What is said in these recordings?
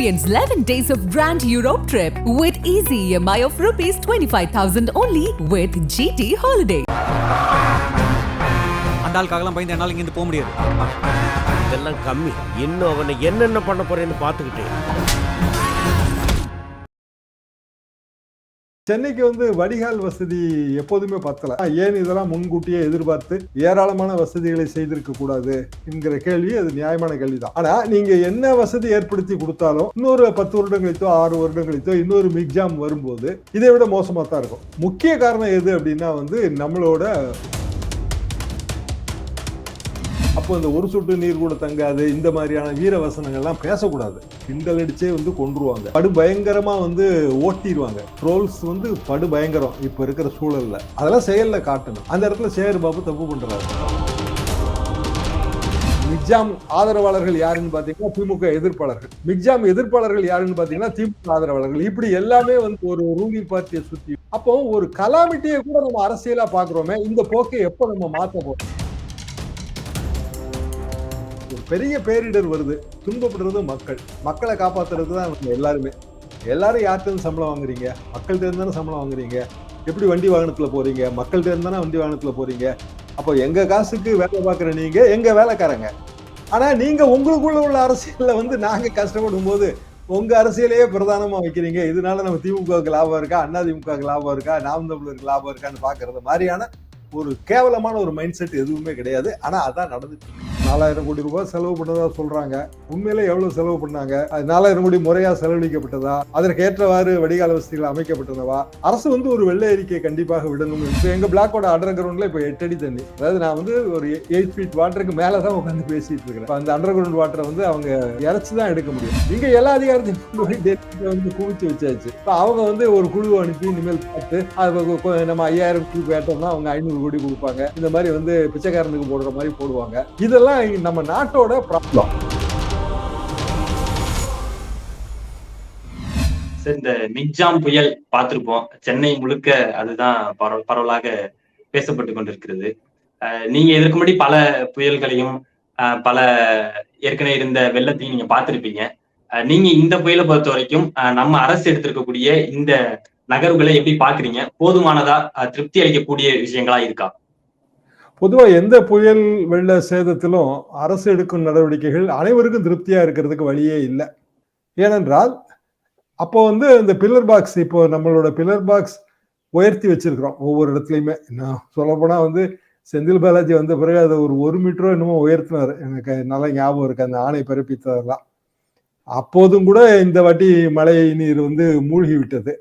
Experience 11 days of Grand Europe trip with easy EMI of rupees 25,000 only with GT Holiday. அந்த ஆளுக்காகலாம் பயந்து என்னால் இங்கேருந்து போக முடியாது இதெல்லாம் கம்மி இன்னும் அவனை என்னென்ன பண்ண போறேன்னு பார்த்துக்கிட்டேன் சென்னைக்கு வந்து வடிகால் வசதி எப்போதுமே பத்தல. ஏன் இதெல்லாம் முன்கூட்டியே எதிர்பார்த்து ஏராளமான வசதிகளை செய்திருக்க கூடாது என்கிற கேள்வி அது நியாயமான கேள்விதான். ஆனா நீங்க என்ன வசதி ஏற்படுத்தி கொடுத்தாலும் இன்னொரு பத்து வருடம் கழித்தோ ஆறு வருடம் கழித்தோ இன்னொரு மிக்ஜாம் வரும்போது இதை விட மோசமா தான் இருக்கும். முக்கிய காரணம் எது அப்படின்னா வந்து நம்மளோட அப்போ இந்த ஒரு சொட்டு நீர் கூட தங்காது இந்த மாதிரியான வீர வசனங்கள்லாம் பேசக்கூடாது. கிண்டல் அடிச்சே வந்து கொன்றுவாங்க. படு பயங்கரமா வந்து ஓட்டிடுவாங்க ட்ரோல்ஸ் வந்து படு பயங்கரம் இப்ப இருக்கிற சூழல்ல. அதெல்லாம் செயல்ல காட்டணும். அந்த இடத்துல சேகர் பாபு தப்பு பண்றாரு. மிக்ஜாம் ஆதரவாளர்கள் யாருன்னு பார்த்தீங்கன்னா திமுக எதிர்ப்பாளர்கள். மிக்ஜாம் எதிர்ப்பாளர்கள் யாருன்னு பார்த்தீங்கன்னா திமுக ஆதரவாளர்கள். இப்படி எல்லாமே வந்து ஒரு ரூலிங் பார்ட்டியை சுத்தி. அப்போ ஒரு கலாமிட்டியை கூட நம்ம அரசியலா பாக்குறோமே இந்த போக்கை எப்போ நம்ம மாற்ற போகிறோம் பெரிய பேரிடர் வருது. துன்பப்படுறது மக்கள். மக்களை காப்பாத்துறது தான் எல்லாருமே. எல்லாரும் யார்கிட்ட சம்பளம் வாங்குறீங்க? மக்கள்கிட்ட இருந்து தானே சம்பளம் வாங்குறீங்க? எப்படி வண்டி வாகனத்துல போறீங்க? மக்கள்கிட்ட இருந்து தானே வண்டி வாகனத்துல போறீங்க? அப்போ எங்க காசுக்கு வேலை பார்க்குற நீங்க எங்க வேலைக்காரங்க? ஆனா நீங்க உங்களுக்குள்ள உள்ள அரசியல்ல வந்து நாங்க கஷ்டப்படும் போது உங்க அரசியலையே பிரதானமா வைக்கிறீங்க. இதனால நம்ம திமுகவுக்கு லாபம் இருக்கா? அண்ணா திமுகவுக்கு லாபம் இருக்கா? நாம் தமிழருக்கு லாபம் இருக்கான்னு பாக்குறது மாதிரியான ஒரு கேவலமான ஒரு மைண்ட் செட் எதுவுமே கிடையாது. ஆனா அதான் நடந்துட்டு நாலாயிரம் கோடி ரூபாய் செலவு பண்ணதா சொல்றாங்க. உண்மையிலே எவ்வளவு செலவு பண்ணாங்க? அது நாலாயிரம் கோடி முறையா செலவழிக்கப்பட்டதா? அதற்கு ஏற்றவாறு வடிகால வசதிகள் அமைக்கப்பட்டனவா அரசு வந்து ஒரு வெள்ளை அறிக்கையை கண்டிப்பாக விடணும். இப்போ எங்க பிளாக்கோட அண்டர் கிரவுண்ட்ல இப்போ எட்டு அடி தண்ணி. அதாவது நான் வந்து ஒரு எயிட் ஃபீட் வாட்டருக்கு மேல தான் உட்காந்து பேசிட்டு இருக்கிறேன். அந்த அண்டர் கிரவுண்ட் வாட்டரை வந்து அவங்க இறைச்சி தான் எடுக்க முடியும். இங்க எல்லா அதிகாரத்தையும் வந்து குவிச்சு வச்சாச்சு. இப்போ அவங்க வந்து ஒரு குழு அனுப்பி இனிமேல் பார்த்து அது நம்ம ஐயாயிரம் கோடி கேட்டோம்னா அவங்க ஐநூறு கோடி கொடுப்பாங்க. இந்த மாதிரி வந்து பிச்சைக்காரனுக்கு போடுற மாதிரி போடுவாங்க. இதெல்லாம் நம்ம நாட்டோட ப்ராப்ளம் சார் இந்த மிக்ஜாம் புயல் பார்த்திருப்போம். சென்னை முழுக்க அதுதான் பரவலாக பேசப்பட்டு கொண்டிருக்கிறது. நீங்க இதற்கு முன்னாடி பல புயல்களையும் பல ஏற்கனவே இருந்த வெள்ளத்தையும் நீங்க பார்த்திருப்பீங்க. அஹ் நீங்க இந்த புயலை பொறுத்த வரைக்கும் அஹ் நம்ம அரசு எடுத்திருக்கக்கூடிய இந்த நகர்வுகளை எப்படி பாக்குறீங்க போதுமானதா திருப்தி அளிக்கக்கூடிய விஷயங்களா இருக்கா? பொதுவாக எந்த புயல் வெள்ள சேதத்திலும் அரசு எடுக்கும் நடவடிக்கைகள் அனைவருக்கும் திருப்தியாக இருக்கிறதுக்கு வழியே இல்லை. ஏனென்றால் அப்போ வந்து இந்த பில்லர் பாக்ஸ் இப்போ நம்மளோட பில்லர் பாக்ஸ் உயர்த்தி வச்சிருக்கிறோம் ஒவ்வொரு இடத்துலையுமே. நான் சொல்லப்போனால் வந்து செந்தில் பாலாஜி வந்த பிறகு அதை ஒரு ஒரு மீட்டரோ என்னமோ உயர்த்தினார். எனக்கு நல்ல ஞாபகம் இருக்குது அந்த ஆணை பிறப்பித்ததெல்லாம் அப்போதும் கூட இந்த வாட்டி மழை நீர் வந்து மூழ்கி விட்டது.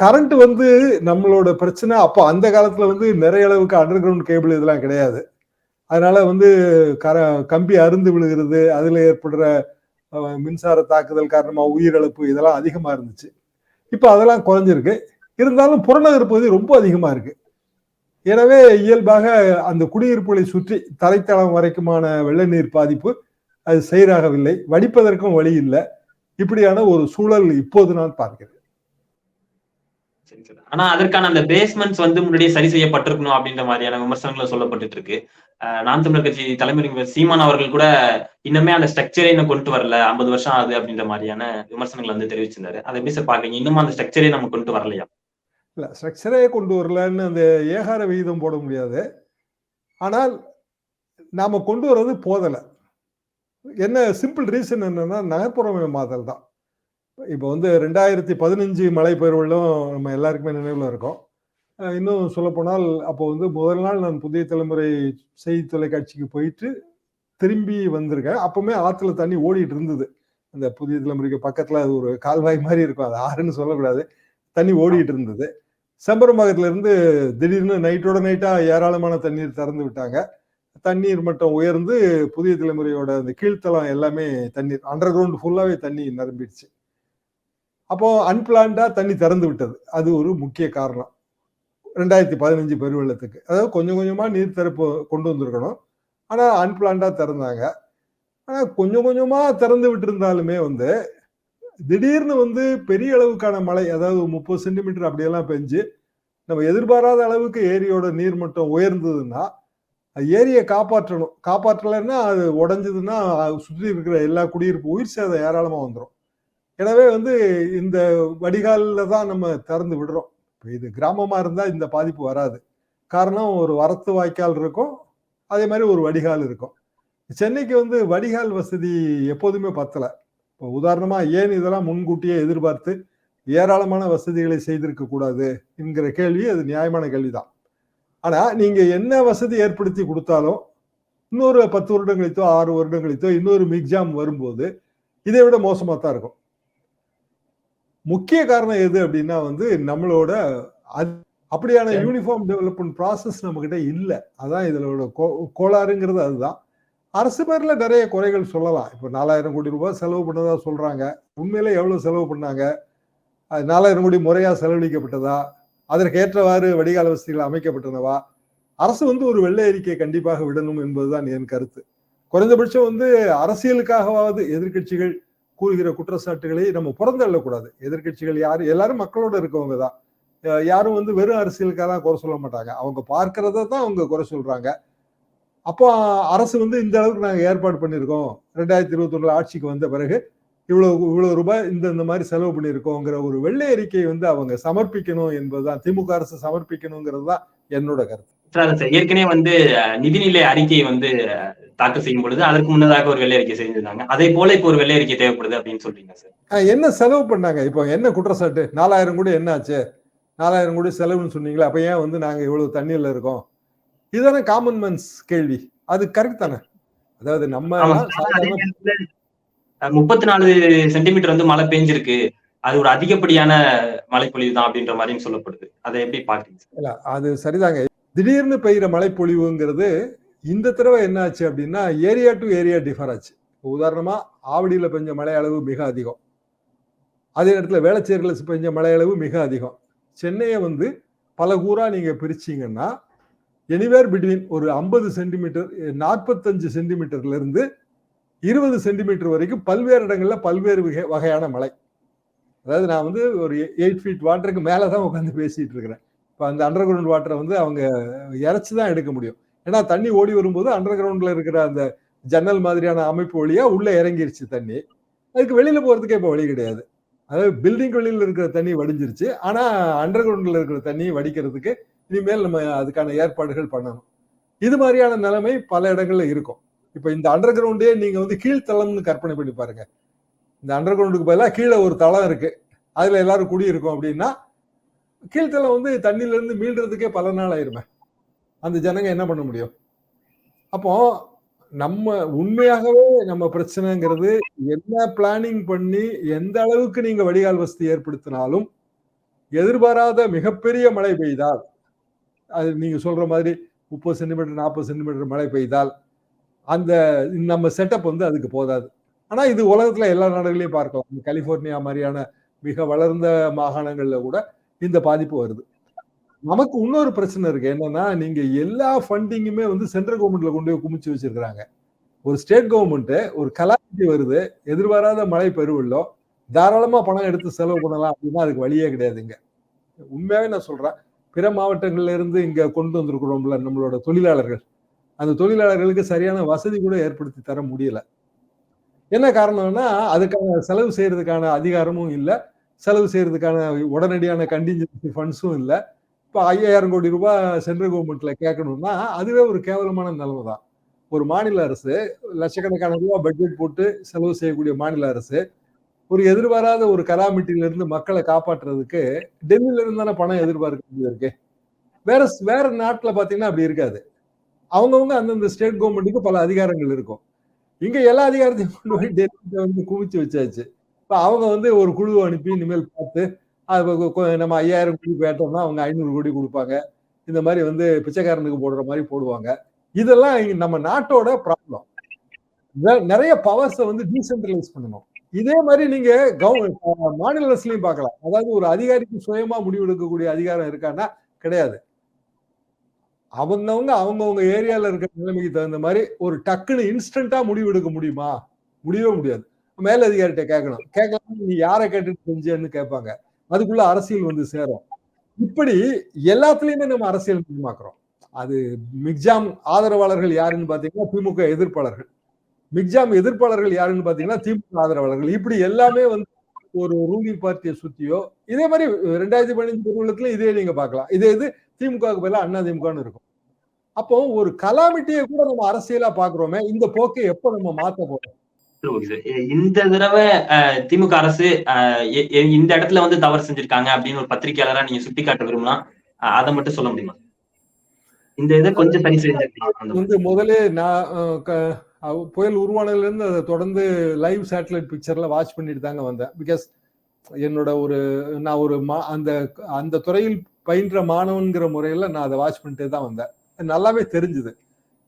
கரண்ட் வந்து நம்மளோட பிரச்சனை அப்போ அந்த காலத்துல வந்து நிறைய அளவுக்கு அண்டர் கிரவுண்ட் கேபிள் இதெல்லாம் கிடையாது. அதனால வந்து கர கம்பி அருந்து விழுகிறது அதுல ஏற்படுற மின்சார தாக்குதல் காரணமா உயிரிழப்பு இதெல்லாம் அதிகமா இருந்துச்சு. இப்போ அதெல்லாம் குறைஞ்சிருக்கு. இருந்தாலும் புறநகர் பகுதி ரொம்ப அதிகமா இருக்கு. எனவே இயல்பாக அந்த குடியிருப்புகளை சுற்றி தரைத்தளம் வரைக்குமான வெள்ள நீர் பாதிப்பு அது செயலாகவில்லை வடிப்பதற்கும் வழி இல்லை. இப்படியான ஒரு சூழல் இப்போது நான் பார்க்கிறேன். ஆனா அதற்கான அந்த பேஸ்மெண்ட்ஸ் வந்து முன்னாடியே சரி செய்யப்பட்டிருக்கணும் அப்படின்ற மாதிரியான விமர்சனங்களும் சொல்லப்பட்டு இருக்கு அஹ் நாம் தமிழர் கட்சி தலைமை சீமான் அவர்கள் கூட இன்னுமே அந்த ஸ்ட்ரக்சரே இன்னும் கொண்டு வரல ஐம்பது வருஷம் ஆகுது அப்படின்ற மாதிரியான விமர்சனங்கள் வந்து தெரிவிச்சிருந்தாரு. அதை எப்படி சார் பாக்குறீங்க இன்னும் அந்த ஸ்ட்ரக்சரே நம்ம கொண்டு வரலையா? இல்ல ஸ்ட்ரக்சரே கொண்டு வரலன்னு அந்த ஏகார விகிதம் போட முடியாது. ஆனால் நாம கொண்டு வர்றது போதல. என்ன சிம்பிள் ரீசன் என்னன்னா நகர்ப்புறமயமாதல் தான். இப்போ வந்து ரெண்டாயிரத்தி பதினஞ்சு மழை பெருவெள்ளம் நம்ம எல்லாருக்குமே நினைவில் இருக்கும். இன்னும் சொல்லப்போனால் அப்போ வந்து முதல் நாள் நான் புதிய தலைமுறை செய்தி தொலைக்காட்சிக்கு போயிட்டு திரும்பி வந்திருக்கேன். அப்பவுமே ஆற்றுல தண்ணி ஓடிட்டு இருந்தது. அந்த புதிய தலைமுறைக்கு பக்கத்தில் அது ஒரு கால்வாய் மாதிரி இருக்கும். அது ஆறுன்னு சொல்லக்கூடாது. தண்ணி ஓடிட்டு இருந்தது. செம்பரம்பாக்கத்துல இருந்து திடீர்னு நைட்டோட நைட்டாக ஏராளமான தண்ணீர் திறந்து விட்டாங்க. தண்ணீர் மட்டம் உயர்ந்து புதிய தலைமுறையோட அந்த கீழ்த்தளம் எல்லாமே தண்ணீர் அண்டர் கிரவுண்ட் ஃபுல்லாகவே தண்ணி நிரம்பிடுச்சு. அப்போ அன்பிளான்டா தண்ணி திறந்து விட்டது. அது ஒரு முக்கிய காரணம். ரெண்டாயிரத்தி பதினஞ்சு பெருவெள்ளத்துக்கு. அதாவது கொஞ்சம் கொஞ்சமாக நீர் திறப்பு கொண்டு வந்திருக்கணும். ஆனால் அன்பிளான்டாக திறந்தாங்க. ஆனால் கொஞ்சம் கொஞ்சமாக திறந்து விட்டுருந்தாலுமே வந்து திடீர்னு வந்து பெரிய அளவுக்கான மழை அதாவது முப்பது சென்டிமீட்டர் அப்படியெல்லாம் பெஞ்சு நம்ம எதிர்பாராத அளவுக்கு ஏரியோட நீர் மட்டம் உயர்ந்ததுன்னா ஏரியை காப்பாற்றணும். காப்பாற்றலைன்னா அது உடஞ்சதுன்னா சுற்றி இருக்கிற எல்லா குடியிருப்பு உயிர் சேதம் ஏராளமாக வந்துடும் எனவே வந்து இந்த வடிகாலில் தான் நம்ம திறந்து விடுறோம். இப்போ இது கிராமமாக இருந்தால் இந்த பாதிப்பு வராது. காரணம் ஒரு வரத்து வாய்க்கால் இருக்கும். அதே மாதிரி ஒரு வடிகால் இருக்கும். சென்னைக்கு வந்து வடிகால் வசதி எப்போதுமே பத்தலை. இப்போ உதாரணமாக ஏன் இதெல்லாம் முன்கூட்டியே எதிர்பார்த்து ஏராளமான வசதிகளை செய்திருக்க கூடாது என்கிற கேள்வி அது நியாயமான கேள்விதான். ஆனால் நீங்கள் என்ன வசதி ஏற்படுத்தி கொடுத்தாலும் இன்னொரு பத்து வருடம் கழித்தோ ஆறு வருடம் கழித்தோ இன்னொரு மிக்ஜாம் வரும்போது இதை விட மோசமாக தான் இருக்கும். முக்கிய காரணம் எது அப்படின்னா வந்து நம்மளோட அப்படியான யூனிஃபார்ம் டெவலப்மெண்ட் ப்ராசஸ் நம்ம கிட்ட இல்லை. அதான் இதோட கோளாறுங்கிறது அதுதான். அரசு பேர்ல நிறைய குறைகள் சொல்லலாம். இப்போ நாலாயிரம் கோடி ரூபாய் செலவு பண்ணதா சொல்றாங்க. உண்மையில எவ்வளவு செலவு பண்ணாங்க? நாலாயிரம் கோடி முறையா செலவழிக்கப்பட்டதா? அதற்கேற்றவாறு வடிகால் வசதிகள் அமைக்கப்பட்டனவா அரசு வந்து ஒரு வெள்ளை அறிக்கை கண்டிப்பாக விடணும் என்பதுதான் என் கருத்து. குறைந்தபட்சம் வந்து அரசியலுக்காகவாவது எதிர்க்கட்சிகள் கூறுகிற குற்றச்சாட்டுகளை நம்ம புறந்தள்ளக்கூடாது எதிர்க்கட்சிகள் யார் எல்லாரும் மக்களோட இருக்கவங்க தான். யாரும் வந்து வெறும் அரசியலுக்காக தான் குறை சொல்ல மாட்டாங்க. அவங்க பார்க்கறத தான் அவங்க குறை சொல்றாங்க. அப்போ அரசு வந்து இந்த அளவுக்கு நாங்கள் ஏற்பாடு பண்ணியிருக்கோம். ரெண்டாயிரத்தி இருபத்தி ஆட்சிக்கு வந்த பிறகு இவ்வளோ இவ்வளோ ரூபாய் இந்த இந்த மாதிரி செலவு பண்ணியிருக்கோங்கிற ஒரு வெள்ளை அறிக்கையை வந்து அவங்க சமர்ப்பிக்கணும் என்பதுதான் திமுக அரசு சமர்ப்பிக்கணுங்கிறது தான் என்னோட கருத்து. ஏற்கனவே வந்து நிதிநிலை அறிக்கையை வந்து தாக்கல் செய்யும் பொழுது அதற்கு முன்னதாக ஒரு வெள்ளை அறிக்கை செஞ்சிருந்தாங்க. அதே போல இப்போ ஒரு வெள்ளை அறிக்கை தேவைப்படுது அப்படின்னு சொல்றீங்க சார். என்ன செலவு பண்ணாங்க? இப்போ என்ன குற்றச்சாட்டு? நாலாயிரம் கோடி என்ன ஆச்சு நாலாயிரம் கோடி செலவுன்னு சொன்னீங்களா அப்ப ஏன் வந்து நாங்க இவ்வளவு தண்ணீர்ல இருக்கோம்? இதுதானே காமன் மேன்ஸ் கேள்வி. அது கரெக்ட் தானே? அதாவது நம்ம முப்பத்தி நாலு சென்டிமீட்டர் வந்து மழை பெஞ்சிருக்கு. அது ஒரு அதிகப்படியான மழைப்பொழிவு தான் அப்படின்ற மாதிரியும் சொல்லப்படுது. அதை எப்படி பாக்குறீங்க அது சரிதாங்க. திடீர்னு பெய்கிற மழைப்பொழிவுங்கிறது இந்த தடவை என்னாச்சு அப்படின்னா ஏரியா டு ஏரியா டிஃபர் ஆச்சு. இப்போ ஆவடியில் பெஞ்ச மழை அளவு மிக அதிகம். அதே நேரத்தில் வேளச்சேரியில் பெஞ்ச மழை அளவு மிக அதிகம். சென்னையை வந்து பல கூறாக நீங்கள் பிரிச்சீங்கன்னா எனிவேர் பிட்வீன் ஒரு ஐம்பது சென்டிமீட்டர் நாற்பத்தஞ்சு சென்டிமீட்டர்லேருந்து இருபது சென்டிமீட்டர் வரைக்கும் பல்வேறு இடங்களில் பல்வேறு வகை வகையான மழை. அதாவது நான் வந்து ஒரு எயிட் ஃபீட் வாட்டருக்கு மேலே தான் உட்காந்து பேசிகிட்டு இருக்கிறேன். இப்போ அந்த அண்டர் கிரவுண்ட் வாட்டரை வந்து அவங்க இறைச்சி தான் எடுக்க முடியும். ஏன்னா தண்ணி ஓடி வரும்போது அண்டர் கிரவுண்டில் இருக்கிற அந்த ஜன்னல் மாதிரியான அமைப்பு வழியாக உள்ளே இறங்கிருச்சு தண்ணி. அதுக்கு வெளியில் போகிறதுக்கே இப்போ வழி கிடையாது. அதாவது பில்டிங் வெளியில் இருக்கிற தண்ணி வடிஞ்சிருச்சு. ஆனால் அண்டர் கிரவுண்டில் இருக்கிற தண்ணியை வடிக்கிறதுக்கு இனிமேல் நம்ம அதுக்கான ஏற்பாடுகள் பண்ணணும். இது மாதிரியான நிலைமை பல இடங்களில் இருக்கும். இப்போ இந்த அண்டர் கிரவுண்டே நீங்கள் வந்து கீழ்த்தளம்னு கற்பனை பண்ணி பாருங்க. இந்த அண்டர் கிரவுண்டுக்கு பதிலாக கீழே ஒரு தளம் இருக்கு. அதில் எல்லாரும் குடியிருக்கோம் அப்படின்னா கீழ்த்தளம் வந்து தண்ணியில இருந்து மீள்றதுக்கே பல நாள் ஆயிருமே. அந்த ஜனங்க என்ன பண்ண முடியும்? அப்போ நம்ம உண்மையாகவே நம்ம பிரச்சனைங்கிறது என்ன பிளானிங் பண்ணி எந்த அளவுக்கு நீங்க வடிகால் வசதி ஏற்படுத்தினாலும் எதிர்பாராத மிகப்பெரிய மழை பெய்தால் அது நீங்க சொல்ற மாதிரி முப்பது சென்டிமீட்டர் நாற்பது சென்டிமீட்டர் மழை பெய்தால் அந்த நம்ம செட்டப் வந்து அதுக்கு போதாது. ஆனா இது உலகத்துல எல்லா நாடுகளையும் பார்க்கலாம். கலிபோர்னியா மாதிரியான மிக வளர்ந்த மாகாணங்கள்ல கூட இந்த பாதிப்பு வருது. நமக்கு இன்னொரு பிரச்சனை இருக்கு. என்னன்னா நீங்க எல்லா ஃபண்டிங்குமே வந்து சென்ட்ரல் கவர்மெண்ட்ல கொண்டு போய் குமிச்சு வச்சிருக்கிறாங்க. ஒரு ஸ்டேட் கவர்மெண்ட் ஒரு கலாச்சி வருது எதிர்பாராத மழை பெருவெள்ளம் தாராளமா பணம் எடுத்து செலவு பண்ணலாம் அப்படின்னா அதுக்கு வழியே கிடையாதுங்க உண்மையாவே நான் சொல்றேன். பிற மாவட்டங்கள்ல இருந்து இங்க கொண்டு வந்திருக்கிறோம்ல நம்மளோட தொழிலாளர்கள். அந்த தொழிலாளர்களுக்கு சரியான வசதி கூட ஏற்படுத்தி தர முடியல. என்ன காரணம்னா அதுக்கான செலவு செய்யறதுக்கான அதிகாரமும் இல்லை. செலவு செய்யறதுக்கான உடனடியான கண்டிஞ்சன்சி ஃபண்ட்ஸும் இல்லை. இப்போ ஐயாயிரம் கோடி ரூபாய் சென்ட்ரல் கவர்மெண்ட்ல கேட்கணும்னா அதுவே ஒரு கேவலமான நிலவு தான். ஒரு மாநில அரசு லட்சக்கணக்கான ரூபாய் பட்ஜெட் போட்டு செலவு செய்யக்கூடிய மாநில அரசு ஒரு எதிர்பாராத ஒரு கலாமிட்டில இருந்து மக்களை காப்பாற்றுறதுக்கு டெல்லியில இருந்து தானே பணம் எதிர்பார்க்க வேண்டியது இருக்கு. வேற வேற நாட்டுல பாத்தீங்கன்னா அப்படி இருக்காது. அவங்கவுங்க அந்தந்த ஸ்டேட் கவர்மெண்ட்டுக்கு பல அதிகாரங்கள் இருக்கும். இங்க எல்லா அதிகாரத்தையும் கொண்டு போய் டெல்லியில வந்து குவிச்சு வச்சாச்சு. இப்போ அவங்க வந்து ஒரு குழுவை அனுப்பி இனிமேல் பார்த்து அது நம்ம ஐயாயிரம் கோடி கேட்டோம்னா அவங்க ஐநூறு கோடி கொடுப்பாங்க. இந்த மாதிரி வந்து பிச்சைக்காரனுக்கு போடுற மாதிரி போடுவாங்க. இதெல்லாம் நம்ம நாட்டோட ப்ராப்ளம் நிறைய பவர்ஸை வந்து டீசென்ட்ரலைஸ் பண்ணணும். இதே மாதிரி நீங்க மாநில அரசுலையும் பார்க்கலாம். அதாவது ஒரு அதிகாரிக்கு சுயமா முடிவெடுக்கக்கூடிய அதிகாரம் இருக்கான்னா கிடையாது. அவங்கவுங்க அவங்கவுங்க ஏரியால இருக்கிற நிலைமைக்கு தகுந்த மாதிரி ஒரு டக்குன்னு இன்ஸ்டன்டா முடிவு எடுக்க முடியுமா? முடியவே முடியாது. மேல் அதிகாரிகிட்ட கேட்கணும். கேட்கலாம் நீ யாரை கேட்டுட்டு செஞ்சேன்னு கேட்பாங்க. அதுக்குள்ள அரசியல் வந்து சேரும். இப்படி எல்லாத்துலயுமே நம்ம அரசியல் மயமாக்குறோம் அது மிக்ஜாம் ஆதரவாளர்கள் யாருன்னு பாத்தீங்கன்னா திமுக எதிர்ப்பாளர்கள். மிக்ஜாம் எதிர்ப்பாளர்கள் யாருன்னு பாத்தீங்கன்னா திமுக ஆதரவாளர்கள். இப்படி எல்லாமே வந்து ஒரு ரூலிங் பார்ட்டியை சுத்தியோ இதே மாதிரி ரெண்டாயிரத்தி பதினஞ்சு பெருவெள்ளத்துல இதே நீங்க பாக்கலாம் இதே இது திமுகவுக்கு பதிலாக அண்ணா திமுகன்னு இருக்கும். அப்போ ஒரு கலாமிட்டியை கூட நம்ம அரசியலா பாக்குறோமே இந்த போக்கை எப்ப நம்ம மாத்த போறோம்? இந்த தடவை திமுக அரசு இந்த இடத்துல வந்து தவறு செஞ்சிருக்காங்க அப்படின்னு ஒரு பத்திரிகையாளரா நீங்க சுட்டி காட்ட விரும்பினா அஹ், அதை மட்டும் சொல்ல முடியுமா? இந்த இதை கொஞ்சம் சரி அந்த வந்து முதல்ல நான் புயல் உருவானதுல இருந்து அதை தொடர்ந்து லைவ் சேட்டலைட் பிக்சர்ல வாட்ச் பண்ணிட்டு தாங்க வந்தேன். பிகாஸ் என்னோட ஒரு நான் ஒரு மா அந்த அந்த துறையில் பயின்ற மாணவன்கிற முறையில நான் அதை வாட்ச் பண்ணிட்டே தான் வந்தேன். நல்லாவே தெரிஞ்சுது.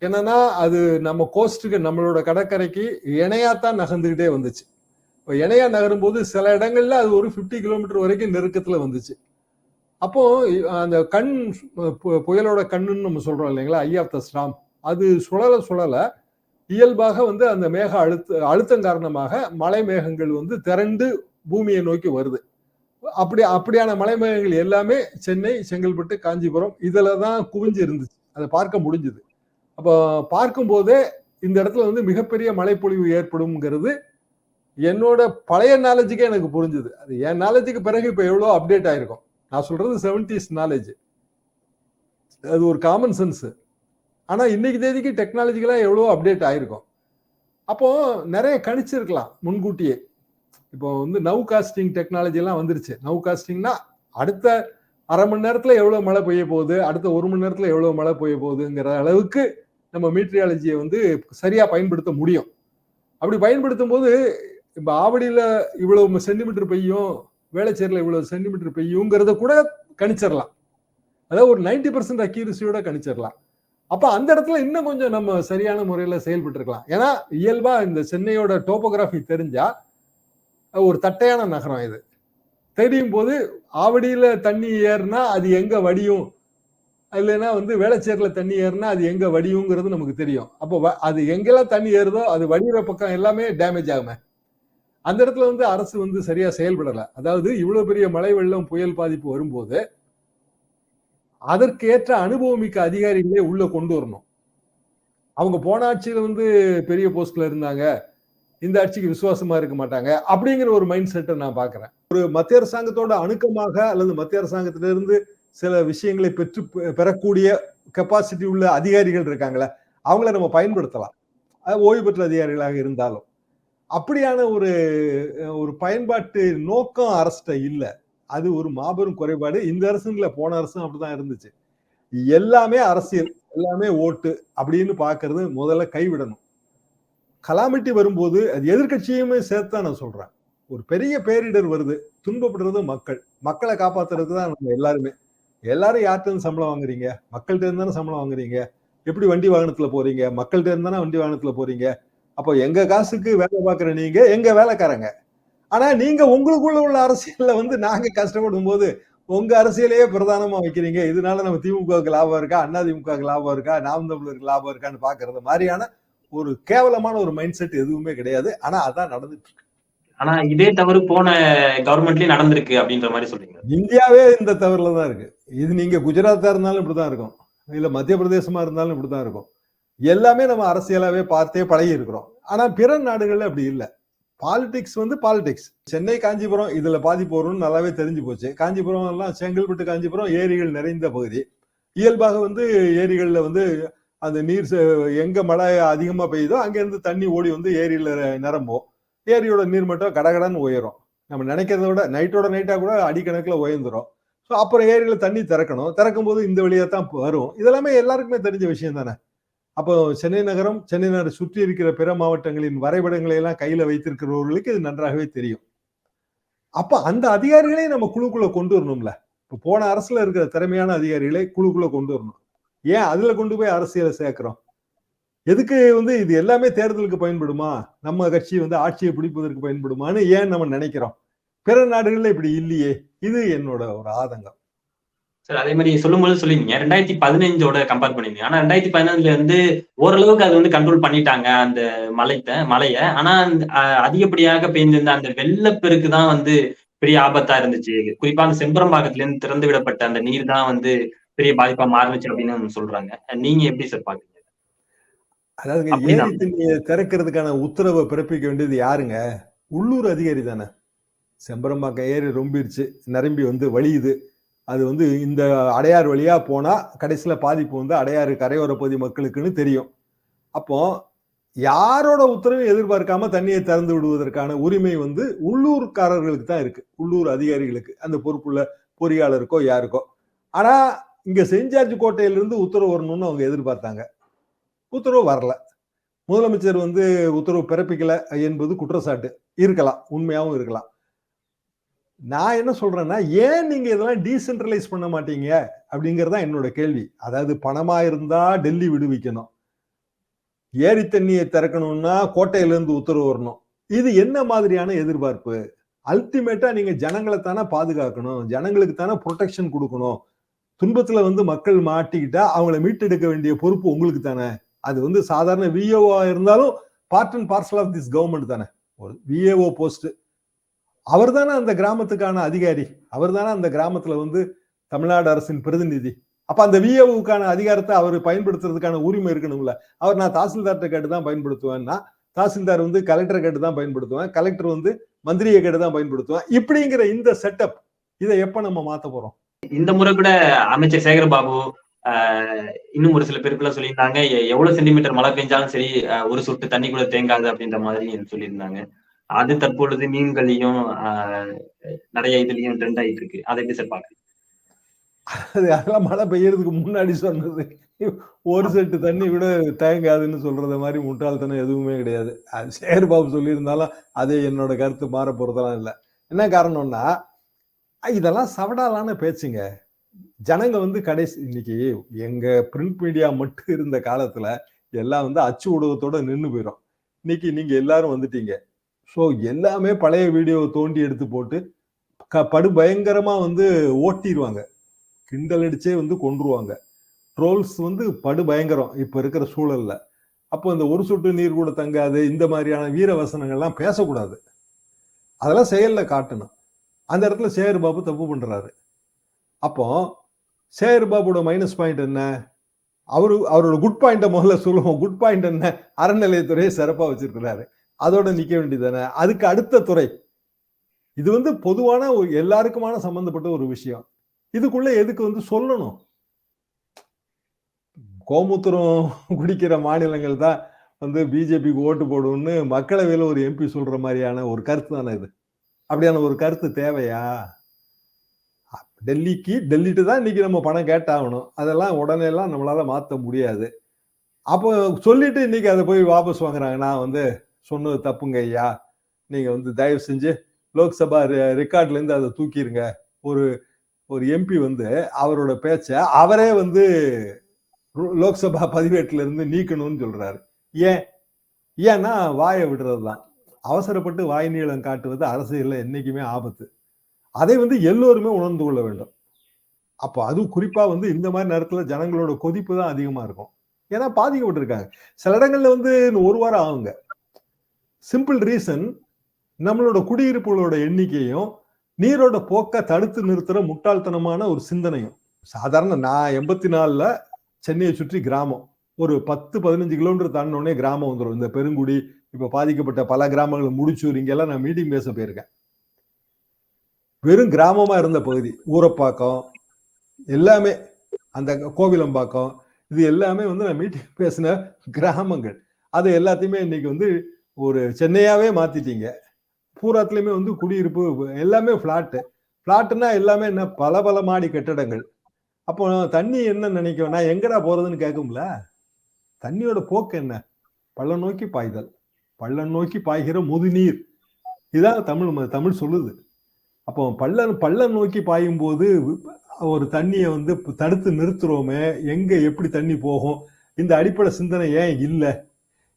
என்னன்னா அது நம்ம கோஸ்ட்டுக்கு நம்மளோட கடற்கரைக்கு இணையாத்தான் நகர்ந்துக்கிட்டே வந்துச்சு. இப்போ இணையா நகரும் போது சில இடங்கள்ல அது ஒரு 50 கிலோமீட்டர் வரைக்கும் நெருக்கத்தில் வந்துச்சு. அப்போ அந்த கண் பு- புயலோட கண்ணுன்னு நம்ம சொல்றோம் இல்லைங்களா? ஐ ஆஃப் த ஸ்டாம் அது சுழல சுழல இயல்பாக வந்து அந்த மேக அழுத்த அழுத்தம் காரணமாக மலை மேகங்கள் வந்து திரண்டு பூமியை நோக்கி வருது. அப்படி அப்படியான மலை மேகங்கள் எல்லாமே சென்னை செங்கல்பட்டு காஞ்சிபுரம் இதில் தான் குவிஞ்சு இருந்துச்சு அதை பார்க்க முடிஞ்சுது. அப்போ பார்க்கும்போதே இந்த இடத்துல வந்து மிகப்பெரிய மழைப்பொழிவு ஏற்படும்ங்கிறது என்னோட பழைய நாலேஜுக்கே எனக்கு புரிஞ்சுது. அது என் நாலேஜுக்கு பிறகு இப்போ எவ்வளோ அப்டேட் ஆயிருக்கும். நான் சொல்றது செவன்டிஸ் நாலேஜ் அது ஒரு காமன் சென்ஸு ஆனால் இன்னைக்கு தேதிக்கு டெக்னாலஜிக்கெல்லாம் எவ்வளோ அப்டேட் ஆயிருக்கும். அப்போ நிறைய கணிச்சிருக்கலாம் முன்கூட்டியே. இப்போ வந்து நவ் காஸ்டிங் டெக்னாலஜிலாம் வந்துருச்சு. நவ் காஸ்டிங்னா அடுத்த அரை மணி நேரத்தில் எவ்வளோ மழை பெய்ய போகுது? அடுத்த ஒரு மணி நேரத்தில் எவ்வளோ மழை பெய்ய போகுதுங்கிற அளவுக்கு நம்ம மீட்ரியாலஜியை வந்து சரியாக பயன்படுத்த முடியும். அப்படி பயன்படுத்தும் போது இப்போ ஆவடியில் இவ்வளவு சென்டிமீட்டர் பெய்யும் வேலைச்சேரில் இவ்வளவு சென்டிமீட்டர் பெய்யுங்கிறத கூட கணிச்சிடலாம் அதாவது ஒரு நைன்டி பர்சன்ட் அக்யூரசியோட கணிச்சிடலாம் அப்போ அந்த இடத்துல இன்னும் கொஞ்சம் நம்ம சரியான முறையில் செயல்பட்டுருக்கலாம். ஏன்னா இயல்பாக இந்த சென்னையோட டோபோகிராஃபி தெரிஞ்சால் ஒரு தட்டையான நகரம் இது. தெரியும் போது ஆவடியில் தண்ணி ஏறுனா அது எங்கே வடியும்? இல்லைன்னா வந்து வேளச்சேரில் தண்ணி ஏறுனா அது எங்க வடியுங்கிறது நமக்கு தெரியும். அப்போ வ- அது எங்கெல்லாம் தண்ணி ஏறுதோ அது வடிகிற பக்கம் எல்லாமே டேமேஜ் ஆகுமே. அந்த இடத்துல வந்து அரசு வந்து சரியா செயல்படலை. அதாவது இவ்வளவு பெரிய மழை வெள்ளம் புயல் பாதிப்பு வரும்போது அதற்கேற்ற அனுபவமிக்க அதிகாரிகளே உள்ள கொண்டு வரணும். அவங்க போன ஆட்சியில் வந்து பெரிய போஸ்ட்ல இருந்தாங்க. இந்த ஆட்சிக்கு விசுவாசமா இருக்க மாட்டாங்க அப்படிங்கிற ஒரு மைண்ட் செட்டை நான் பார்க்குறேன் ஒரு மத்திய அரசாங்கத்தோட அணுக்கமாக அல்லது மத்திய அரசாங்கத்திலிருந்து சில விஷயங்களை பெற்று பெ- பெறக்கூடிய கெப்பாசிட்டி உள்ள அதிகாரிகள் இருக்காங்களே அவங்கள நம்ம பயன்படுத்தலாம். அது ஓய்வு பெற்ற அதிகாரிகளாக இருந்தாலும். அப்படியான ஒரு ஒரு பயன்பாட்டு நோக்கம் அரசிட்ட இல்லை. அது ஒரு மாபெரும் குறைபாடு. இந்த அரசும் போன அரசும் அப்படிதான் இருந்துச்சு. எல்லாமே அரசியல் எல்லாமே ஓட்டு அப்படின்னு பாக்குறது முதல்ல கைவிடணும். கலாமிட்டி வரும்போது அது எதிர்க்கட்சியுமே சேர்த்து தான் நான் சொல்றேன். ஒரு பெரிய பேரிடர் வருது. துன்பப்படுறது மக்கள். மக்களை காப்பாத்துறதுக்கு தான் நம்ம எல்லாருமே எல்லாரும் யார்கிட்ட இருந்து சம்பளம் வாங்குறீங்க? மக்கள்கிட்ட இருந்து தானே சம்பளம் வாங்குறீங்க? எப்படி வண்டி வாகனத்துல போறீங்க? மக்கள்கிட்ட இருந்து தானே வண்டி வாகனத்துல போறீங்க? அப்போ எங்க காசுக்கு வேலை பார்க்குற நீங்க எங்க வேலைக்காரங்க? ஆனா நீங்க உங்களுக்குள்ள உள்ள அரசியல்ல வந்து நாங்க கஷ்டப்படும் போது உங்க அரசியலையே பிரதானமா வைக்கிறீங்க. இதனால நம்ம திமுகவுக்கு லாபம் இருக்கா? அண்ணா திமுகவுக்கு லாபம் இருக்கா? நாம் தமிழருக்கு லாபம் இருக்கான்னு பாக்குறது மாதிரியான ஒரு கேவலமான ஒரு மைண்ட் செட் எதுவுமே கிடையாது. ஆனா அதான் நடந்துட்டு இருக்கு. ஆனா இதே தவறு போன கவர்மெண்ட்லயும் நடந்திருக்கு அப்படின்ற மாதிரி சொல்றீங்க. இந்தியாவே இந்த தவறுல தான் இருக்கு. இது நீங்க குஜராத்தா இருந்தாலும் இப்படிதான் இருக்கும். இல்ல மத்திய பிரதேசமா இருந்தாலும் இப்படிதான் இருக்கும். எல்லாமே நம்ம அரசியலாவே பார்த்தே பழகி இருக்கிறோம். ஆனா பிற நாடுகள்ல அப்படி இல்லை. பாலிடிக்ஸ் வந்து பாலிடிக்ஸ் சென்னை காஞ்சிபுரம் இதுல பாதிப்பு வரும்னு நல்லாவே தெரிஞ்சு போச்சு. காஞ்சிபுரம் எல்லாம் செங்கல்பட்டு காஞ்சிபுரம் ஏரிகள் நிறைந்த பகுதி. இயல்பாக வந்து ஏரிகள்ல வந்து அந்த நீர் ச- எங்க மழை அதிகமா பெய்யுதோ அங்கிருந்து தண்ணி ஓடி வந்து ஏரியில நிரம்பும். ஏரியோட நீர்மட்டம் கடகடன்னு உயரும். நம்ம நினைக்கிறத விட நைட்டோட நைட்டா கூட அடிக்கணக்கில் உயர்ந்துரும். ஸோ அப்புறம் ஏரியில் தண்ணி திறக்கணும். திறக்கும் போது இந்த வழியா தான் வரும். இதெல்லாமே எல்லாருக்குமே தெரிஞ்ச விஷயம் தானே? அப்போ சென்னை நகரம் சென்னை நகரை சுற்றி இருக்கிற பிற மாவட்டங்களின் வரைபடங்களை எல்லாம் கையில வைத்திருக்கிறவர்களுக்கு இது நன்றாகவே தெரியும். அப்ப அந்த அதிகாரிகளையும் நம்ம குழுக்குள்ள கொண்டு வரணும்ல? இப்போ போன அரசுல இருக்கிற திறமையான அதிகாரிகளை குழுக்குள்ள கொண்டு வரணும். ஏன் அதில் கொண்டு போய் அரசியலை சேர்க்குறோம்? எதுக்கு வந்து இது எல்லாமே தேர்தலுக்கு பயன்படுமா? நம்ம கட்சி வந்து ஆட்சியை பிடிப்பதற்கு பயன்படுமான்னு ஏன் நம்ம நினைக்கிறோம்? பிற நாடுகள்ல இப்படி இல்லையே. இது என்னோட ஒரு ஆதங்கம். சார் அதே மாதிரி சொல்லும்போது சொல்லிருந்தீங்க ரெண்டாயிரத்தி பதினஞ்சோட கம்பேர் பண்ணிருந்தீங்க ஆனா ரெண்டாயிரத்தி பதினஞ்சுல இருந்து ஓரளவுக்கு அது வந்து கண்ட்ரோல் பண்ணிட்டாங்க அந்த மலைத்த மலைய. ஆனா அந்த, அஹ், அதிகப்படியாக பெய்ந்திருந்த அந்த வெள்ளப்பெருக்கு தான் வந்து பெரிய ஆபத்தா இருந்துச்சு. குறிப்பா அந்த செம்பரம்பாக்கத்துல இருந்து திறந்து விடப்பட்ட அந்த நீர் தான் வந்து பெரிய பாதிப்பா மாறுனுச்சு அப்படின்னு சொல்றாங்க. நீங்க எப்படி சார் பாக்குறீங்க? அப்படிதான். ஏரி தண்ணியை திறக்கிறதுக்கான உத்தரவை பிறப்பிக்க வேண்டியது யாருங்க? உள்ளூர் அதிகாரி தானே. செம்பரம்பாக்கம் ஏரி ரொம்பிருச்சு நிரம்பி வந்து வழியுது அது வந்து இந்த அடையார் வழியா போனா கடைசியில பாதிப்பு வந்து அடையாறு கரையோர பகுதி மக்களுக்குன்னு தெரியும். அப்போ யாரோட உத்தரவையும் எதிர்பார்க்காம தண்ணியை திறந்து விடுவதற்கான உரிமை வந்து உள்ளூர்காரர்களுக்கு தான் இருக்கு. உள்ளூர் அதிகாரிகளுக்கு அந்த பொறுப்புள்ள பொறியாளருக்கோ யாருக்கோ. ஆனா இங்க செஞ்சார்ஜ் கோட்டையிலிருந்து உத்தரவு வரணும்னு அவங்க எதிர்பார்த்தாங்க. உத்தரவு வரல. முதலமைச்சர் வந்து உத்தரவு பிறப்பிக்கல என்பது குற்றச்சாட்டு. இருக்கலாம் உண்மையாகவும் இருக்கலாம். நான் என்ன சொல்றேன்னா ஏன் நீங்க இதெல்லாம் டீசென்ட்ரலைஸ் பண்ண மாட்டீங்க? அப்படிங்கிறது தான் என்னோட கேள்வி. அதாவது பணமா இருந்தா டெல்லி விடுவிக்கணும். ஏரி தண்ணியை திறக்கணும்னா கோட்டையிலேருந்து உத்தரவு வரணும். இது என்ன மாதிரியான எதிர்பார்ப்பு? அல்டிமேட்டா நீங்க ஜனங்களை தானே பாதுகாக்கணும். ஜனங்களுக்கு தானே ப்ரொடெக்ஷன் கொடுக்கணும். துன்பத்துல வந்து மக்கள் மாட்டிக்கிட்டா அவங்கள மீட்டெடுக்க வேண்டிய பொறுப்பு உங்களுக்கு தானே? அது வந்து சாதாரண விஏஓ இருந்தாலும் part and parcel of this government தானே. ஒரு விஏஓ போஸ்ட் அவர் தானே அந்த கிராமத்துக்கான அதிகாரி. அவர் தானே அந்த கிராமத்துல வந்து தமிழ்நாடு அரசின் பிரதிநிதி. அப்ப அந்த விஏஓவுக்கான அதிகாரத்தை அவர் பயன்படுத்துறதுக்கான உரிமை இருக்கணும்ல. அவர் நான் தாசில்தார்கிட்ட கேட்டு தான் பயன்படுத்துவேன்னா தாசில்தார் வந்து கலெக்டர் கேட்டு தான் பயன்படுத்துவேன். கலெக்டர் வந்து மந்திரியை கேட்டு தான் பயன்படுத்துவேன். இப்படிங்கிற இந்த செட்டப் இதை எப்ப நம்ம மாத்த போறோம்? இந்த முறை கூட அமைச்சர் சேகர் பாபு இன்னும் ஒரு சில பேருக்குள்ள சொல்லியிருந்தாங்க எவ்வளவு சென்டிமீட்டர் மழை பெஞ்சாலும் சரி ஒரு சொட்டு தண்ணி கூட தேங்காது அப்படின்ற மாதிரி சொல்லியிருந்தாங்க. அது தற்பொழுது மீன்களையும் நிறைய இதுலயும் ட்ரெண்ட் ஆயிட்டு இருக்கு அதை எப்படி சார் பாக்குறீங்க அது அதெல்லாம் மழை பெய்யறதுக்கு முன்னாடி சொன்னது. ஒரு செட்டு தண்ணி கூட தேங்காதுன்னு சொல்றத மாதிரி முட்டாள்தனம் எதுவுமே கிடையாது. அது சேர் பாபு சொல்லியிருந்தாலும் அது என்னோட கருத்து மாற போறதெல்லாம் இல்லை. என்ன காரணம்னா இதெல்லாம் சவடாலான பேச்சுங்க. ஜனங்க வந்து கடைசி இன்னைக்கு எங்க பிரிண்ட் மீடியா மட்டும் இருந்த காலத்துல எல்லாம் வந்து அச்சு ஊடகத்தோட நின்று போயிடும் இன்னைக்கு நீங்க எல்லாரும் வந்துட்டீங்க. ஸோ எல்லாமே பழைய வீடியோவை தோண்டி எடுத்து போட்டு க படு பயங்கரமா வந்து ஓட்டிடுவாங்க கிண்டல் அடிச்சே வந்து கொன்றுவாங்க. ட்ரோல்ஸ் வந்து படு பயங்கரம் இப்ப இருக்கிற சூழல்ல. அப்போ இந்த ஒரு சொட்டு நீர் கூட தங்காது இந்த மாதிரியான வீர வசனங்கள்லாம் பேசக்கூடாது. அதெல்லாம் செயலில் காட்டணும். அந்த இடத்துல சேகர் பாபு தப்பு பண்றாரு. அப்போ சேகர் பாபுவோட மைனஸ் பாயிண்ட் என்ன? அவரு அவரோட குட் பாயிண்ட்டை முதல்ல சொல்லுவோம். குட் பாயிண்ட் என்ன? அறநிலையத்துறையை சிறப்பாக வச்சிருக்கிறாரு. அதோட நிற்க வேண்டியதானே அதுக்கு அடுத்த துறை. இது வந்து பொதுவான ஒரு எல்லாருக்குமான சம்பந்தப்பட்ட ஒரு விஷயம். இதுக்குள்ள எதுக்கு வந்து சொல்லணும்? கோமுத்திரம் குடிக்கிற மாநிலங்கள் தான் வந்து பிஜேபிக்கு ஓட்டு போடும்னு மக்களவையில் ஒரு எம்பி சொல்ற மாதிரியான ஒரு கருத்து தானே இது? அப்படியான ஒரு கருத்து தேவையா? டெல்லிக்கு டெல்லிட்டு தான் இன்னைக்கு நம்ம பணம் கேட்டாகணும். அதெல்லாம் உடனே எல்லாம் நம்மளால மாற்ற முடியாது. அப்போ சொல்லிட்டு இன்னைக்கு அதை போய் வாபஸ் வாங்குறாங்க. நான் வந்து சொன்னது தப்புங்க ஐயா. நீங்க வந்து தயவு செஞ்சு லோக்சபா ரெக்கார்ட்ல இருந்து அதை தூக்கிடுங்க ஒரு ஒரு எம்பி வந்து அவரோட பேச்ச அவரே வந்து லோக்சபா பதிவேட்டில இருந்து நீக்கணும்னு சொல்றாரு. ஏன்? ஏன்னா வாயை விடுறது தான் அவசரப்பட்டு வாய் நீளம் காட்டுவது அரசியலில் என்னைக்குமே ஆபத்து. அதை வந்து எல்லோருமே உணர்ந்து கொள்ள வேண்டும். அப்போ அதுவும் குறிப்பாக வந்து இந்த மாதிரி நேரத்தில் ஜனங்களோட கொதிப்பு தான் அதிகமாக இருக்கும். ஏன்னா பாதிக்கப்பட்டிருக்காங்க சில இடங்கள்ல வந்து இன்னும் ஒரு வாரம் ஆகுங்க. சிம்பிள் ரீசன் நம்மளோட குடியிருப்புகளோட எண்ணிக்கையும் நீரோட போக்க தடுத்து நிறுத்துற முட்டாள்தனமான ஒரு சிந்தனையும். சாதாரண நான் எண்பத்தி நாலில் சென்னையை சுற்றி கிராமம். ஒரு பத்து பதினஞ்சு கிலோமீட்டர் தாண்டினோடனே கிராமம் வந்துடும் இந்த பெருங்குடி இப்போ பாதிக்கப்பட்ட பல கிராமங்கள் முடிச்சூர் இங்கெல்லாம் நான் மீட்டிங் பேச போயிருக்கேன். வெறும் கிராமமாக இருந்த பகுதி ஊரப்பாக்கம் எல்லாமே அந்த கோவிலம்பாக்கம் இது எல்லாமே வந்து நான் மீட்டிங் பேசின கிராமங்கள். அது எல்லாத்தையுமே இன்னைக்கு வந்து ஒரு சென்னையாகவே மாற்றிட்டீங்க பூராத்துலேயுமே வந்து குடியிருப்பு எல்லாமே ஃப்ளாட்டு ஃப்ளாட்டுனா எல்லாமே என்ன பல பல மாடி கட்டடங்கள். அப்போ தண்ணி என்ன நினைக்கும்? நான் எங்கடா போகிறதுன்னு கேட்கும்ல தண்ணியோட போக்கு என்ன? பள்ளம் நோக்கி பாய்தல். பள்ளம் நோக்கி பாய்கிற முதுநீர். இதான் தமிழ் ம- தமிழ் சொல்லுது. அப்போ பள்ளம் பள்ளம் நோக்கி பாயும் போது ஒரு தண்ணியை வந்து தடுத்து நிறுத்துறோமே எங்க எப்படி தண்ணி போகும்? இந்த அடிப்படை சிந்தனை ஏன் இல்லை?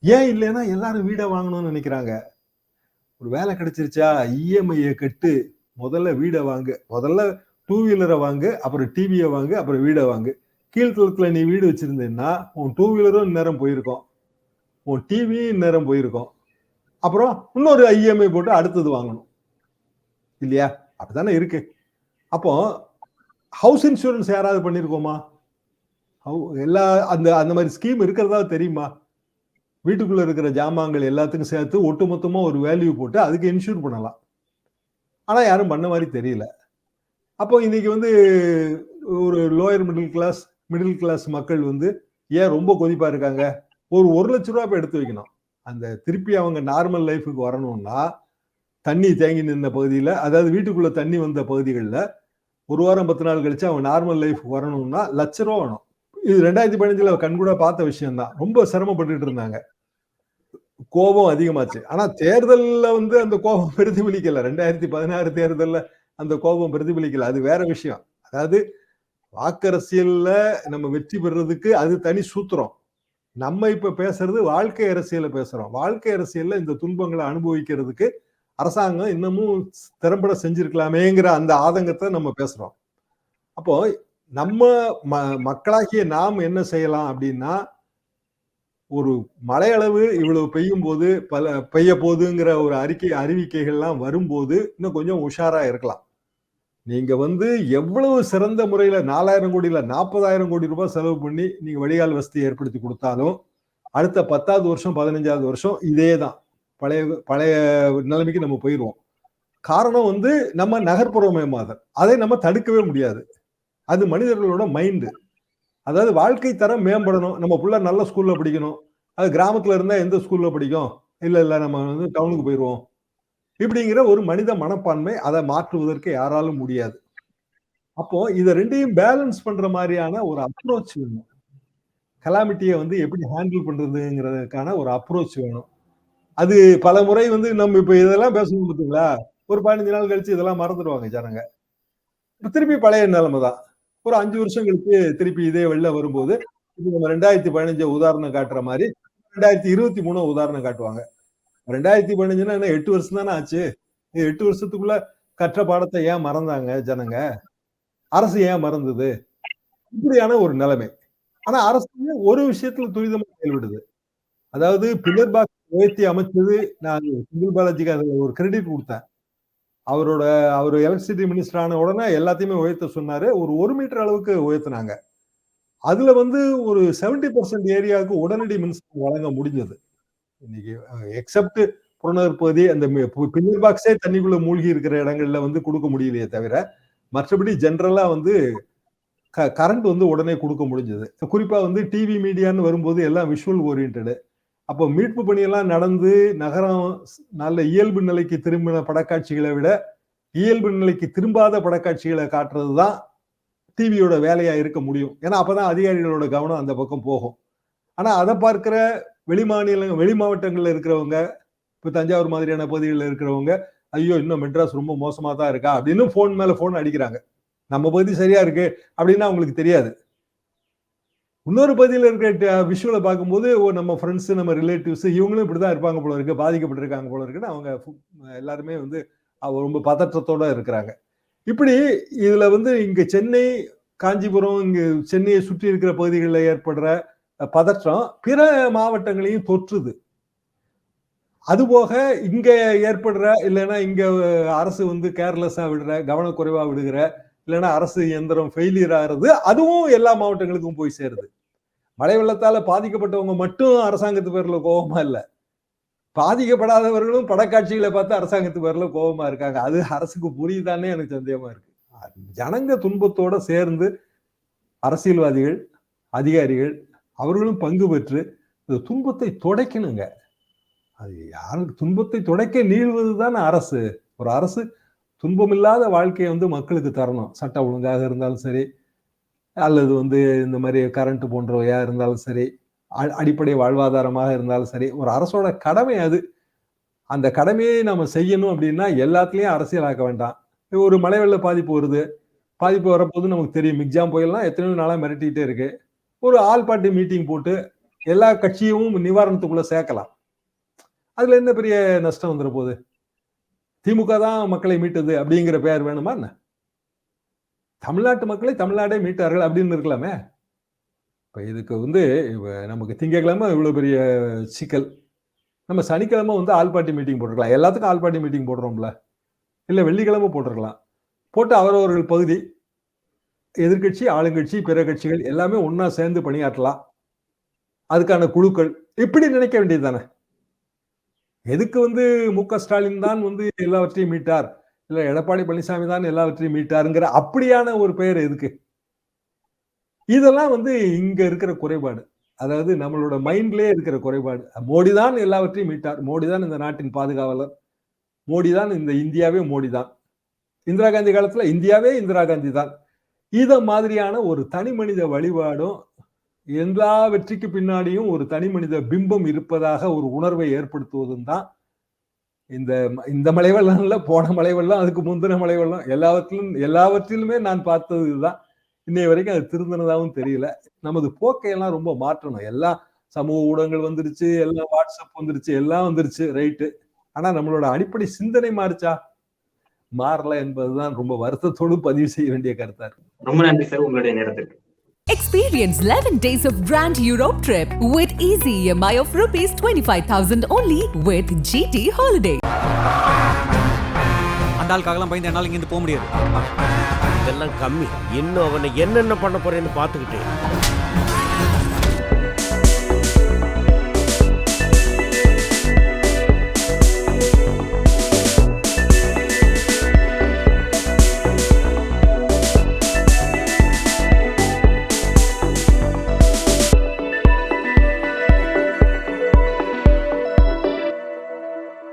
ஏன் இல்லைன்னா எல்லாரும் வீடை வாங்கணும்னு நினைக்கிறாங்க. ஒரு வேலை கிடைச்சிருச்சா இஎம்ஐயை கட்டு முதல்ல வீடை வாங்கு. முதல்ல டூ வீலரை வாங்கு அப்புறம் டிவியை வாங்கு அப்புறம் வீடை வாங்கு. கீழ்த்தளத்தில் நீ வீடு வச்சிருந்தேன்னா உன் டூ வீலரும் நேரம் போயிருக்கோம். உன் டிவியும் நேரம் போயிருக்கோம். அப்புறம் இன்னொரு ஐஎம்ஐ போட்டு அடுத்தது வாங்கணும். இல்லையா? அப்படித்தானே இருக்கு. அப்போ ஹவுஸ் இன்சூரன்ஸ் யாராவது பண்ணியிருக்கோமா ஹவு- எல்லா அந்த அந்த மாதிரி ஸ்கீம் இருக்கிறதா தெரியுமா? வீட்டுக்குள்ள இருக்கிற ஜாமான்கள் எல்லாத்துக்கும் சேர்த்து ஒட்டுமொத்தமா ஒரு வேல்யூ போட்டு அதுக்கு இன்சூர் பண்ணலாம். ஆனா யாரும் பண்ண மாதிரி தெரியல. அப்போ இன்னைக்கு வந்து ஒரு lower middle class middle class மக்கள் வந்து ஏன் ரொம்ப கொதிப்பா இருக்காங்க? ஒரு ஒரு லட்ச ரூபா போய் எடுத்து வைக்கணும். அந்த திருப்பி அவங்க நார்மல் லைஃபுக்கு வரணும்னா தண்ணி தேங்கி நின்ற பகுதியில் அதாவது வீட்டுக்குள்ளே தண்ணி வந்த பகுதிகளில் ஒரு வாரம் பத்து நாள் கழிச்சு அவன் நார்மல் லைஃப் வரணும்னா லட்ச ரூபா வேணும். இது ரெண்டாயிரத்தி பதினஞ்சுல கண்கூட பார்த்த விஷயம் தான் ரொம்ப சிரமப்பட்டுட்டு இருந்தாங்க. கோபம் அதிகமாச்சு. ஆனால் தேர்தலில் வந்து அந்த கோபம் பிரதிபலிக்கல. ரெண்டாயிரத்தி பதினாறு தேர்தலில் அந்த கோபம் பிரதிபலிக்கல. அது வேற விஷயம். அதாவது வாக்கரசியல்ல நம்ம வெற்றி பெறுறதுக்கு அது தனி சூத்திரம். நம்ம இப்ப பேசுறது வாழ்க்கை அரசியல பேசுறோம். வாழ்க்கை அரசியல்ல இந்த துன்பங்களை அனுபவிக்கிறதுக்கு அரசாங்கம் இன்னமும் திறம்பட செஞ்சிருக்கலாமேங்கிற அந்த ஆதங்கத்தை நம்ம பேசுறோம். அப்போ நம்ம ம மக்களாகிய நாம் என்ன செய்யலாம் அப்படின்னா ஒரு மழையளவு இவ்வளவு பெய்யும் போது பல பெய்ய போதுங்கிற ஒரு அறிக்கை அறிவிக்கைகள்லாம் வரும்போது இன்னும் கொஞ்சம் உஷாரா இருக்கலாம். நீங்க வந்து எவ்வளவு சிறந்த முறையில நாலாயிரம் கோடியில நாற்பதாயிரம் கோடி ரூபாய் செலவு பண்ணி நீங்க வடிகால் வசதி ஏற்படுத்தி கொடுத்தாலும் அடுத்த பத்தாவது வருஷம் பதினஞ்சாவது வருஷம் இதே தான் பழைய பழைய நிலைமைக்கு நம்ம போயிடுவோம் காரணம் வந்து நம்ம நகர்ப்புறமயமாதல். அதை நம்ம தடுக்கவே முடியாது. அது மனிதர்களோட மைண்டு அதாவது வாழ்க்கை தரம் மேம்படணும். நம்ம பிள்ளை நல்ல ஸ்கூல்ல படிக்கணும். அது கிராமத்துல இருந்தா எந்த ஸ்கூல்ல படிக்கும்? இல்லை இல்லை நம்ம வந்து டவுனுக்கு போயிடுவோம் இப்படிங்கிற ஒரு மனித மனப்பான்மை அதை மாற்றுவதற்கு யாராலும் முடியாது. அப்போ இதை ரெண்டையும் பேலன்ஸ் பண்ற மாதிரியான ஒரு அப்ரோச் வேணும். கலாமிட்டியை வந்து எப்படி ஹேண்டில் பண்றதுங்கிறதுக்கான ஒரு அப்ரோச் வேணும். அது பல முறை வந்து நம்ம இப்ப இதெல்லாம் பேசணும் பார்த்தீங்களா ஒரு பதினஞ்சு நாள் கழிச்சு இதெல்லாம் மறந்துடுவாங்க ஜனங்க. இப்ப திருப்பி பழைய நிலைமை தான். ஒரு அஞ்சு வருஷம் கழிச்சு திருப்பி இதே வெளில வரும்போது இது நம்ம ரெண்டாயிரத்தி பதினஞ்சு உதாரணம் காட்டுற மாதிரி ரெண்டாயிரத்தி இருபத்தி மூணு உதாரணம் காட்டுவாங்க. ரெண்டாயிரத்தி பதினஞ்சுனா என்ன எட்டு வருஷம் தானே ஆச்சு? இது எட்டு வருஷத்துக்குள்ள கற்ற பாடத்தை ஏன் மறந்தாங்க ஜனங்க? அரசு ஏன் மறந்தது? இப்படியான ஒரு நிலைமை. ஆனா அரசு ஒரு விஷயத்துல துரிதமா செயல்படுது. அதாவது பில்லர் பாக்ஸ் உயர்த்தி அமைச்சது நான் செந்தில் பாலாஜிக்கு அதில் ஒரு கிரெடிட் கொடுத்தேன். அவரோட அவர் எலக்ட்ரிசிட்டி மினிஸ்டர் ஆன உடனே எல்லாத்தையுமே உயர்த்த சொன்னாரு. ஒரு ஒரு மீட்டர் அளவுக்கு உயர்த்தினாங்க. அதுல வந்து ஒரு செவன்டி பர்சன்ட் ஏரியாவுக்கு உடனடி மின்சாரம் வழங்க முடிஞ்சது. இன்னைக்கு எக்ஸப்ட் புறநகர் பகுதி அந்த பில்லர் பாக்ஸே தண்ணிக்குள்ள மூழ்கி இருக்கிற இடங்கள்ல வந்து கொடுக்க முடியலையே தவிர மற்றபடி ஜென்ரலா வந்து கரண்ட் வந்து உடனே கொடுக்க முடிஞ்சது. குறிப்பா வந்து டிவி மீடியான்னு வரும்போது எல்லாம் விஷுவல் ஓரியன்டு அப்போ மீட்பு பணியெல்லாம் நடந்து நகரம் நல்ல இயல்பு நிலைக்கு திரும்பின படக்காட்சிகளை விட இயல்பு நிலைக்கு திரும்பாத படக்காட்சிகளை காட்டுறது தான் டிவியோட வேலையா இருக்க முடியும். ஏன்னா அப்பதான் அதிகாரிகளோட கவனம் அந்த பக்கம் போகும். ஆனா அதை பார்க்கிற வெளி வெளி மாவட்டங்கள்ல இருக்கிறவங்க இப்போ தஞ்சாவூர் மாதிரியான பகுதிகளில் இருக்கிறவங்க ஐயோ இன்னும் மெட்ராஸ் ரொம்ப மோசமா தான் இருக்கா? அப்படின்னு ஃபோன் மேல ஃபோன் அடிக்கிறாங்க. நம்ம பகுதி சரியா இருக்கு அப்படின்னா அவங்களுக்கு தெரியாது. இன்னொரு பகுதியில் இருக்கிற விஷுவலை பார்க்கும்போது ஓ நம்ம ஃப்ரெண்ட்ஸு நம்ம ரிலேட்டிவ்ஸ் இவங்களும் இப்படி தான் இருப்பாங்க போல இருக்கு பாதிக்கப்பட்டிருக்காங்க போல இருக்குன்னு அவங்க எல்லாருமே வந்து ரொம்ப பதற்றத்தோட இருக்கிறாங்க. இப்படி இதில் வந்து இங்கே சென்னை காஞ்சிபுரம் இங்கே சென்னையை சுற்றி இருக்கிற பகுதிகளில் ஏற்படுற பதற்றம் பிற மாவட்டங்களையும் தொற்றுது. அதுபோக இங்கே ஏற்படுற இல்லைன்னா இங்கே அரசு வந்து கேர்லெஸ்ஸாக விடுற கவனக்குறைவாக விடுகிற இல்லைன்னா அரசு இயந்திரம் ஃபெயிலியர் ஆகிறது அதுவும் எல்லா மாவட்டங்களுக்கும் போய் சேருது. மழை வெள்ளத்தால பாதிக்கப்பட்டவங்க மட்டும் அரசாங்கத்து பேர்ல கோபமா இல்லை. பாதிக்கப்படாதவர்களும் படக்காட்சிகளை பார்த்து அரசாங்கத்து பேர்ல கோபமா இருக்காங்க. அது அரசுக்கு புரியுதானே எனக்கு சந்தேகமா இருக்கு. ஜனங்க துன்பத்தோட சேர்ந்து அரசியல்வாதிகள் அதிகாரிகள் அவர்களும் பங்கு பெற்று இந்த துன்பத்தை துடைக்கணுங்க. அது யாருக்கு துன்பத்தை துடைக்க நீள்வது தான் அரசு. ஒரு அரசு துன்பமில்லாத வாழ்க்கையை வந்து மக்களுக்கு தரணும். சட்ட ஒழுங்காக இருந்தாலும் சரி அல்லது வந்து இந்த மாதிரி கரண்ட் போன்றவையா இருந்தாலும் சரி அடிப்படை வாழ்வாதாரமாக இருந்தாலும் சரி ஒரு அரசோட கடமை அது. அந்த கடமையை நம்ம செய்யணும் அப்படின்னா எல்லாத்துலேயும் அரசியலாக்க வேண்டாம். ஒரு மழை வெள்ள பாதிப்பு வருது. பாதிப்பு வரப்போது நமக்கு தெரியும். மிக்ஜாம் புயல்லாம் எத்தனையோ நாளாக மிரட்டிகிட்டே இருக்கு. ஒரு ஆல் பார்ட்டி மீட்டிங் போட்டு எல்லா கட்சியும் நிவாரணத்துக்குள்ள சேர்க்கலாம். அதுல என்ன பெரிய நஷ்டம் வந்துட போகுது? திமுக தான் மக்களை மீட்டது அப்படிங்கிற பெயர் வேணுமா என்ன? தமிழ்நாட்டு மக்களை தமிழ்நாடே மீட்டார்கள் அப்படின்னு இருக்கலாமே? இப்போ இதுக்கு வந்து நமக்கு திங்கக்கிழமை இவ்வளோ பெரிய சிக்கல். நம்ம சனிக்கிழமை வந்து ஆள்பாட்டி மீட்டிங் போட்டிருக்கலாம். எல்லாத்துக்கும் ஆள்பாட்டி மீட்டிங் போடுறோம்ல. இல்லை வெள்ளிக்கிழமை போட்டிருக்கலாம். போட்டு அவரவர்கள் பகுதி எதிர்க்கட்சி ஆளுங்கட்சி பிற கட்சிகள் எல்லாமே ஒன்றா சேர்ந்து பணியாற்றலாம். அதுக்கான குழுக்கள். இப்படி நினைக்க வேண்டியது தானே? எதுக்கு வந்து மு க ஸ்டாலின் தான் வந்து எல்லாவற்றையும் மீட்டார்? இல்ல எடப்பாடி பழனிசாமி தான் எல்லாவற்றையும் மீட்டாருங்கிற அப்படியான ஒரு பெயர் எதுக்கு? இதெல்லாம் வந்து இங்க இருக்கிற குறைபாடு. அதாவது நம்மளோட மைண்ட்லயே இருக்கிற குறைபாடு. மோடி தான் எல்லாவற்றையும் மீட்டார். மோடி தான் இந்த நாட்டின் பாதுகாவலர். மோடி தான் இந்த இந்தியாவே மோடி தான். இந்திரா காந்தி காலத்துல இந்தியாவே இந்திரா காந்தி தான். இத மாதிரியான ஒரு தனி மனித வழிபாடும் எல்லா வெற்றிக்கு பின்னாடியும் ஒரு தனி மனித பிம்பம் இருப்பதாக ஒரு உணர்வை ஏற்படுத்துவதும் தான் இந்த இந்த மலை வெள்ளம் போன மலை வெள்ளம் அதுக்கு முந்தின மலை வெள்ளம் எல்லாவற்றிலும் எல்லாவற்றிலுமே நான் பார்த்தது இதுதான். இன்னைய வரைக்கும் அது திருந்தினதாகவும் தெரியல. நமது போக்கையெல்லாம் ரொம்ப மாற்றணும். எல்லாம் சமூக ஊடகங்கள் வந்துருச்சு எல்லாம் வாட்ஸ்அப் வந்துருச்சு எல்லாம் வந்துருச்சு ரைட்டு ஆனா நம்மளோட அடிப்படை சிந்தனை மாறுச்சா? மாறல என்பதுதான் ரொம்ப வருத்தத்தோடு பதிவு செய்ய வேண்டிய கருத்தா இருக்கு. ரொம்ப நன்றி சார் உங்களுடைய நேரத்திற்கு. Experience 11 days of Grand Europe trip with easy EMI of rupees 25,000 only with GT Holiday. அந்த ஆளுக்காகலாம் பயந்து என்னால் இங்கேருந்து போக முடியாது இதெல்லாம் கம்மி இன்னும் அவனை என்னென்ன பண்ண போறேன்னு பார்த்துக்கிட்டே.